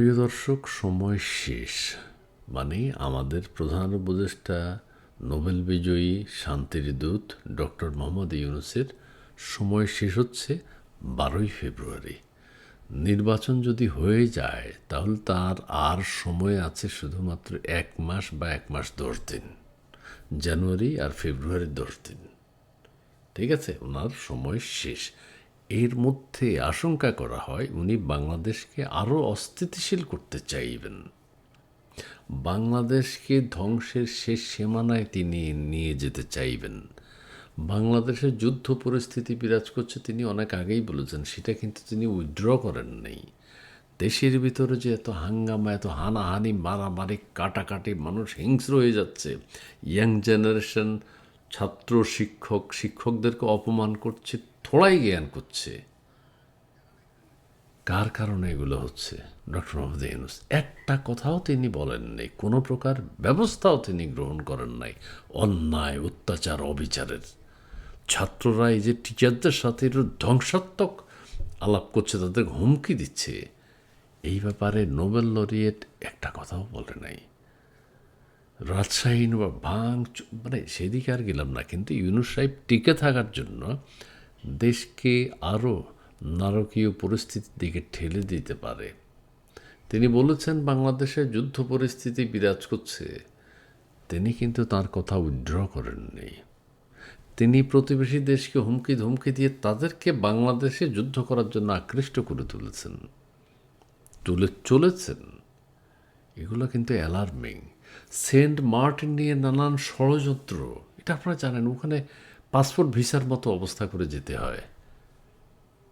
প্রিয় দর্শক, সময় শেষ। মানে আমাদের প্রধান উপদেষ্টা, নোবেল বিজয়ী শান্তির দূত ডক্টর মোহাম্মদ ইউনুসের সময় শেষ হচ্ছে বারোই ফেব্রুয়ারি। নির্বাচন যদি হয়ে যায়, তাহলে তার আর সময় আছে শুধুমাত্র এক মাস বা এক মাস দশ দিন। জানুয়ারি আর ফেব্রুয়ারির দশ দিন। ঠিক আছে? ওনার সময় শেষ। এর মধ্যে আশঙ্কা করা হয় উনি বাংলাদেশকে আরও অস্থিতিশীল করতে চাইবেন। বাংলাদেশকে ধ্বংসের শেষ সীমানায় তিনি নিয়ে যেতে চাইবেন। বাংলাদেশের যুদ্ধ পরিস্থিতি বিরাজ করছে, তিনি অনেক আগেই বলেছেন, সেটা কিন্তু তিনি উইথড্র করেন নেই। দেশের ভিতরে যে এত হাঙ্গামা, এত হানাহানি, মারামারি, কাটাকাটি, মানুষ হিংস্র হয়ে যাচ্ছে। ইয়াং জেনারেশন ছাত্র শিক্ষক, শিক্ষকদেরকে অপমান করছে, থোড়াই জ্ঞান করছে। কার কারণে এগুলো হচ্ছে? ডক্টর মোহাম্মদ ইউনুস, একটা কথাও তিনি বলেন বলেননি কোনো প্রকার ব্যবস্থাও তিনি গ্রহণ করেন নাই, অন্যায়, অত্যাচার, অবিচারের। ছাত্ররা এই যে টিচারদের সাথে ধ্বংসাত্মক আলাপ করছে, তাদের হুমকি দিচ্ছে, এই ব্যাপারে নোবেল লরিয়েট একটা কথাও বলে নাই। রাজশাহী বা ভাঙ মানে সেদিকে আর গেলাম না। কিন্তু ইউনুস সাহেব টিকে থাকার জন্য দেশকে আরও নারকীয় পরিস্থিতির দিকে ঠেলে দিতে পারে। তিনি বলেছেন, বাংলাদেশে যুদ্ধ পরিস্থিতি বিরাজ করছে। তিনি কিন্তু তার কথা উইড্র করেননি। তিনি প্রতিবেশী দেশকে হুমকি ধুমকি দিয়ে তাদেরকে বাংলাদেশে যুদ্ধ করার জন্য আকৃষ্ট করে তুলেছেন। তুলে চলেছেন। এগুলো কিন্তু অ্যালার্মিং সেন্ট মার্টিন নিয়ে নানান ষড়যন্ত্র। এটা আপনারা জানেন, ওখানে পাসপোর্ট ভিসার মতো অবস্থা করে যেতে হয়।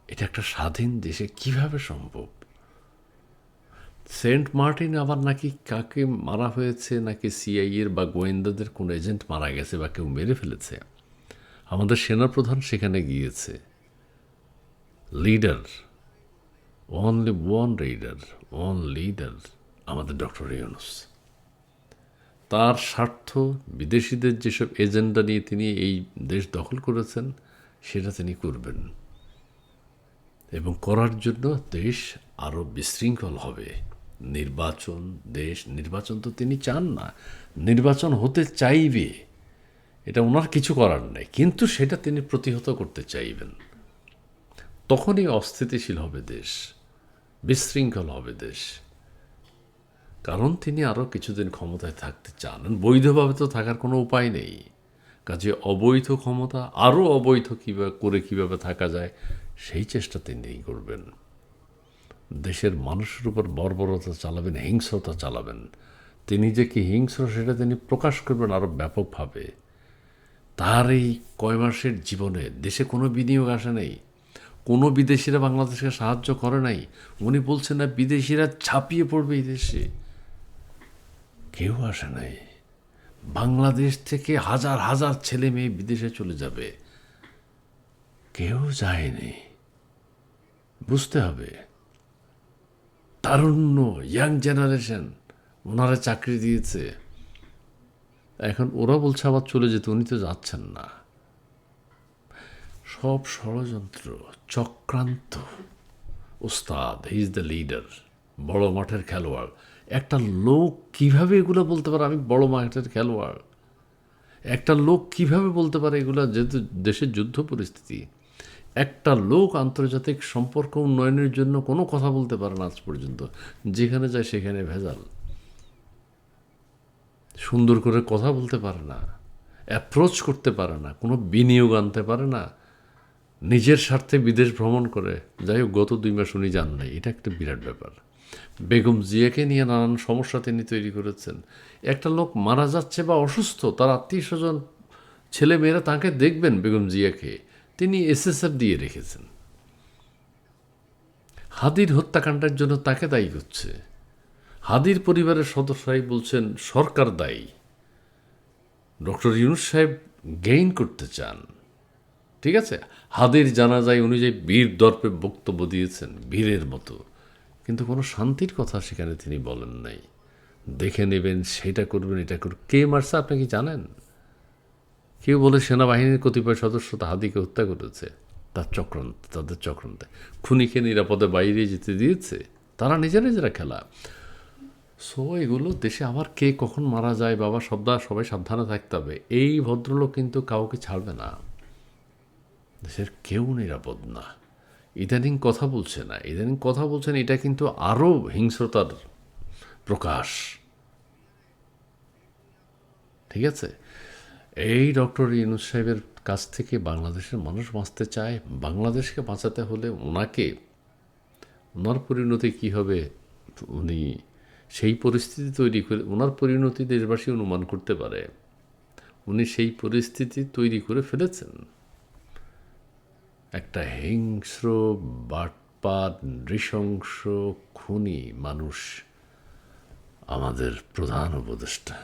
এটা একটা স্বাধীন দেশে কীভাবে সম্ভব? সেন্ট মার্টিন আবার নাকি কাকে মারা হয়েছে, নাকি সিআইএর বা গোয়েন্দাদের কোনো এজেন্ট মারা গেছে বা কেউ মেরে ফেলেছে? আমাদের সেনাপ্রধান সেখানে গিয়েছে। Leader only one leader one leader আমাদের ডক্টর ইউনুস। তার স্বার্থ, বিদেশিদের যেসব এজেন্ডা নিয়ে তিনি এই দেশ দখল করেছেন, সেটা তিনি করবেন। এবং করার জন্য দেশ আরও বিশৃঙ্খল হবে। নির্বাচন, দেশ নির্বাচন তো তিনি চান না। নির্বাচন হতে চাইবে, এটা ওনার কিছু করার নেই। কিন্তু সেটা তিনি প্রতিহত করতে চাইবেন। তখনই অস্থিতিশীল হবে দেশ, বিশৃঙ্খল হবে দেশ। কারণ তিনি আরও কিছুদিন ক্ষমতায় থাকতে চান বৈধভাবে তো থাকার কোনো উপায় নেই। কাজে অবৈধ ক্ষমতা আরও অবৈধ কীভাবে করে কীভাবে থাকা যায়, সেই চেষ্টা তিনি করবেন। দেশের মানুষের উপর বর্বরতা চালাবেন, হিংস্রতা চালাবেন। তিনি যে কি হিংস্র, সেটা তিনি প্রকাশ করবেন আরও ব্যাপকভাবে। তার এই কয় মাসের জীবনে দেশে কোনো বিনিয়োগ আসে নেই। কোনো বিদেশিরা বাংলাদেশকে সাহায্য করে নাই। উনি বলছেন না, বিদেশিরা ছাপিয়ে পড়বে এই দেশে। কেউ আসে নাই। বাংলাদেশ থেকে হাজার হাজার ছেলে মেয়ে বিদেশে চলে যাবে। কেউ যায়নি। বুঝতে হবে। তারুণ্য, ইয়াং জেনারেশন, ওনারা চাকরি দিয়েছে। এখন ওরা বলছে আবার চলে যেতে, উনি তো যাচ্ছেন না। সব ষড়যন্ত্র, চক্রান্ত। ওস্তাদ হি ইজ দ্য লিডার বড় মাঠের খেলোয়াড়। একটা লোক কীভাবে এগুলো বলতে পারে? আমি বড় মাঠের খেলোয়াড়। একটা লোক কীভাবে বলতে পারে এগুলো? যেহেতু দেশের যুদ্ধ পরিস্থিতি। একটা লোক আন্তর্জাতিক সম্পর্ক উন্নয়নের জন্য কোনো কথা বলতে পারে না আজ পর্যন্ত। যেখানে যায় সেখানে ভেজাল। সুন্দর করে কথা বলতে পারে না। অ্যাপ্রোচ করতে পারে না। কোনো বিনিয়োগ আনতে পারে না। নিজের স্বার্থে বিদেশ ভ্রমণ করে। যাই হোক, গত দুই মাস উনি যান নাই। এটা একটা বিরাট ব্যাপার। বেগম জিয়াকে নিয়ে নানান সমস্যা তিনি তৈরি করেছেন। একটা লোক মারা যাচ্ছে বা অসুস্থ, তার আত্মীয় স্বজন ছেলে মেয়েরা তাকে দেখবেন বেগম জিয়াকে। তিনি এসএসএফ দিয়ে রেখেছেন। হাদির হত্যাকাণ্ডের জন্য তাকে দায়ী করছে হাদির পরিবারের সদস্যরাই বলছেন, সরকার দায়ী। ডক্টর ইউনুস সাহেব গেইন করতে চান। ঠিক আছে? হাদির জানা যায় অনুযায়ী বীর দর্পে বক্তব্য দিয়েছেন, বীরের মতো। কিন্তু কোনো শান্তির কথা সেখানে তিনি বলেন নাই। দেখে নেবেন সেটা করবেন, এটা করবেন। কে মারছে আপনি কি জানেন? কেউ বলে সেনাবাহিনীর কতিপয় সদস্য হাদিকে হত্যা করেছে। তার চক্রান্ত, তাদের চক্রান্তে। খুনিকে নিরাপদে বাইরে যেতে দিয়েছে। তারা নিজেরা নিজেরা খেলা। সো এগুলো দেশে আবার কে কখন মারা যায়, বাবা সবদা সবাই সাবধানে থাকতে হবে। এই ভদ্রলোক কিন্তু কাউকে ছাড়বে না। দেশের কেউ নিরাপদ না। ইদানিং কথা বলছে না। ইদানিং কথা বলছেন, এটা কিন্তু আরও হিংস্রতার প্রকাশ। ঠিক আছে? এই ডক্টর ইউনুস সাহেবের কাছ থেকে বাংলাদেশের মানুষ বাঁচতে চায়। বাংলাদেশকে বাঁচাতে হলে ওনাকে, ওনার পরিণতি কী হবে, উনি সেই পরিস্থিতি তৈরি করে, ওনার পরিণতি দেশবাসী অনুমান করতে পারে। উনি সেই পরিস্থিতি তৈরি করে ফেলেছেন। একটা হিংস্র, বাটপাত, নৃশংস খুনি মানুষ আমাদের প্রধান উপদেষ্টা।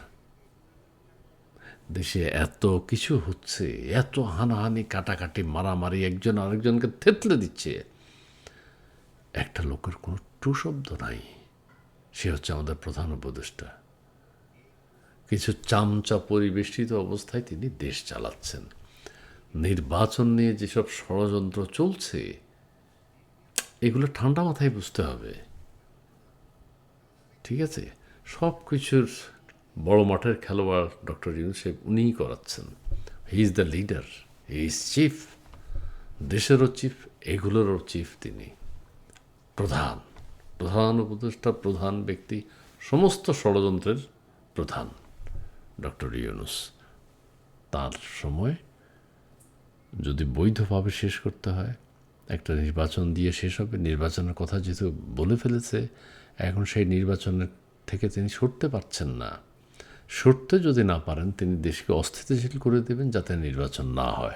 দেশে এত কিছু হচ্ছে, এত হানাহানি, কাটাকাটি, মারামারি, একজন আরেকজনকে থেতলে দিচ্ছে। একটা লোকের কোনো টু শব্দ নাই, সে হচ্ছে আমাদের প্রধান উপদেষ্টা। কিছু চামচা পরিবেষ্টিত অবস্থায় তিনি দেশ চালাচ্ছেন। নির্বাচন নিয়ে যেসব ষড়যন্ত্র চলছে, এগুলো ঠান্ডা মাথায় বুঝতে হবে। ঠিক আছে? সব কিছুর বড় মাঠের খেলোয়াড় ডক্টর ইউনুসেফ উনিই করাচ্ছেন। He is the leader he is chief দেশেরও chief এগুলোরও চিফ তিনি। প্রধান। প্রধান উপদেষ্টা, প্রধান ব্যক্তি, সমস্ত ষড়যন্ত্রের প্রধান ডক্টর ইউনুস। তার সময় যদি বৈধভাবে শেষ করতে হয়, একটা নির্বাচন দিয়ে শেষ হবে, নির্বাচনের কথা যেহেতু বলে ফেলেছে, এখন সেই নির্বাচনের থেকে তিনি সরতে পারছেন না। সরতে যদি না পারেন, তিনি দেশকে অস্থিতিশীল করে দেবেন যাতে নির্বাচন না হয়।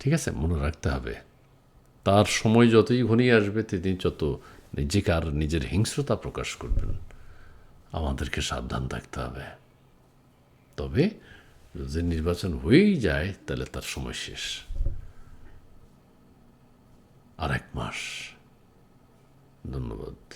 ঠিক আছে? মনে রাখতে হবে। তার সময় যতই ঘনিয়ে আসবে, তিনি যত নিজেকে আর নিজের হিংস্রতা প্রকাশ করবেন। আমাদেরকে সাবধান থাকতে হবে। তবে যদি নির্বাচন হয়েই যায় তাহলে তার সময় শেষ। আর এক মাস। ধন্যবাদ।